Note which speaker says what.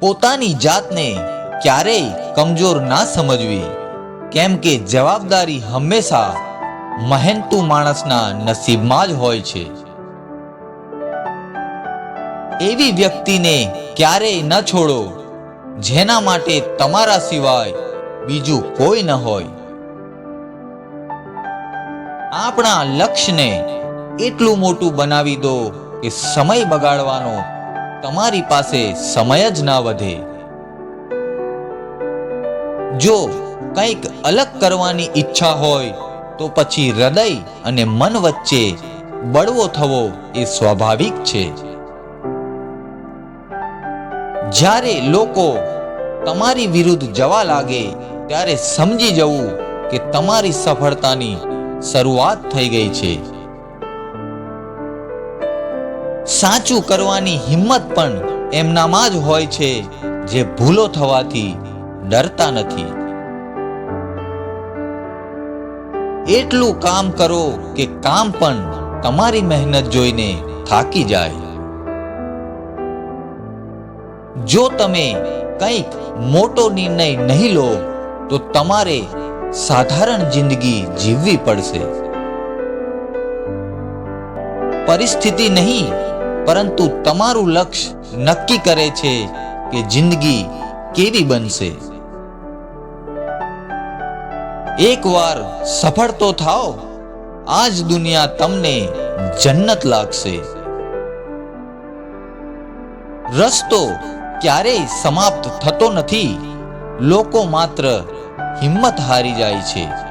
Speaker 1: પોતાની જાતને ક્યારેય કમજોર ના સમજવી, કેમ કે જવાબદારી હંમેશા મહેનતુ માણસના નસીબમાં જ હોય છે. એવી વ્યક્તિને ક્યારેય ન છોડો, જેના માટે તમારા સિવાય બીજું કોઈ ન હોય. આપણા લક્ષ્યને એટલું મોટું બનાવી દો કે સમય બગાડવાનો તમારી પાસે સમય જ ના વધે. જો કંઈક અલગ કરવાની ઈચ્છા હોય, તો પછી હૃદય અને મન વચ્ચે બળવો થવો એ સ્વાભાવિક છે. જ્યારે લોકો તમારી વિરુદ્ધ જવા લાગે, ત્યારે સમજી જવું કે તમારી સફળતાની શરૂઆત થઈ ગઈ છે. સાચું કરવાની હિંમત પણ એમનામાં જ હોય છે, જે ભૂલો થવાથી ડરતા નથી. એટલું કામ કરો કે કામ પણ તમારી મહેનત જોઈને થાકી જાય. જો તમે કંઈક મોટો નિર્ણય નહીં લો, તો તમારે સાધારણ જિંદગી જીવવી પડશે. પરિસ્થિતિ નહીં પરંતુ તમારું લક્ષ્ય નક્કી કરે છે કે જિંદગી કેવી બનશે. એકવાર સફળ તો થાઓ આ જ દુનિયા તમને જન્નત લાગશે. રસ્તો ક્યારેય સમાપ્ત થતો નથી, લોકો માત્ર હિંમત હારી જાય છે.